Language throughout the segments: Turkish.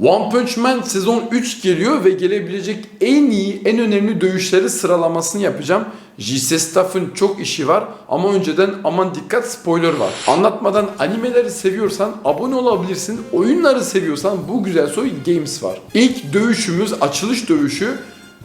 One Punch Man sezon 3 geliyor ve gelebilecek en iyi, en önemli dövüşleri sıralamasını yapacağım. JC Staff'ın çok işi var ama önceden aman dikkat spoiler var. Anlatmadan animeleri seviyorsan abone olabilirsin. Oyunları seviyorsan bu güzel soy Games var. İlk dövüşümüz açılış dövüşü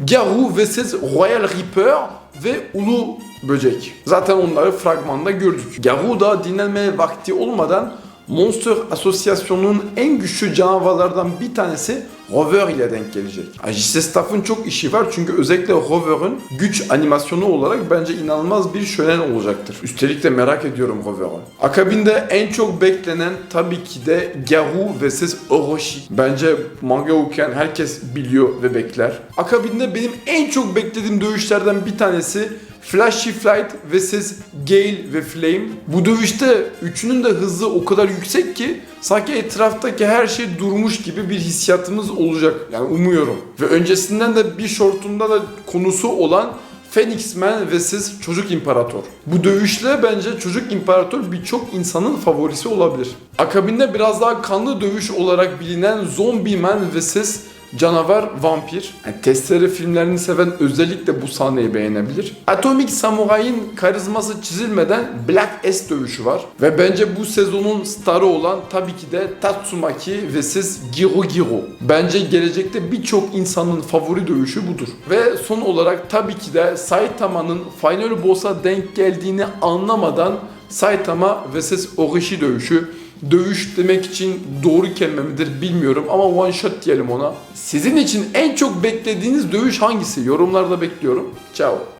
Garou vs Royal Reaper ve Ulu Böcek. Zaten onları fragmanda gördük. Garou da dinlenmeye vakti olmadan Monster Asosyasyonunun en güçlü canavarlardan bir tanesi Rover ile denk gelecek. Ajise Staff'ın çok işi var çünkü özellikle Rover'ın güç animasyonu olarak bence inanılmaz bir şölen olacaktır. Üstelik de merak ediyorum Rover'ı. Akabinde en çok beklenen tabii ki de Garou vs Orochi. Bence manga okuyan herkes biliyor ve bekler. Akabinde benim en çok beklediğim dövüşlerden bir tanesi Flashy Flight vs Gale ve Flame. Bu dövüşte üçünün de hızı o kadar yüksek ki sanki etraftaki her şey durmuş gibi bir hissiyatımız olacak. Yani umuyorum. Ve öncesinden de bir shortunda da konusu olan Phoenix Man vs Çocuk İmparator. Bu dövüşle bence Çocuk İmparator birçok insanın favorisi olabilir. Akabinde biraz daha kanlı dövüş olarak bilinen Zombie Man vs Canavar Vampir. Yani testere filmlerini seven özellikle bu sahneyi beğenebilir. Atomic Samurai'ın karizması çizilmeden Black S dövüşü var. Ve bence bu sezonun starı olan tabii ki de Tatsumaki vs Giro Giro. Bence gelecekte birçok insanın favori dövüşü budur. Ve son olarak tabii ki de Saitama'nın Final Boss'a denk geldiğini anlamadan Saitama vs Orochi dövüşü. Dövüş demek için doğru kelime midir bilmiyorum ama one shot diyelim ona. Sizin için en çok beklediğiniz dövüş hangisi? Yorumlarda bekliyorum. Ciao.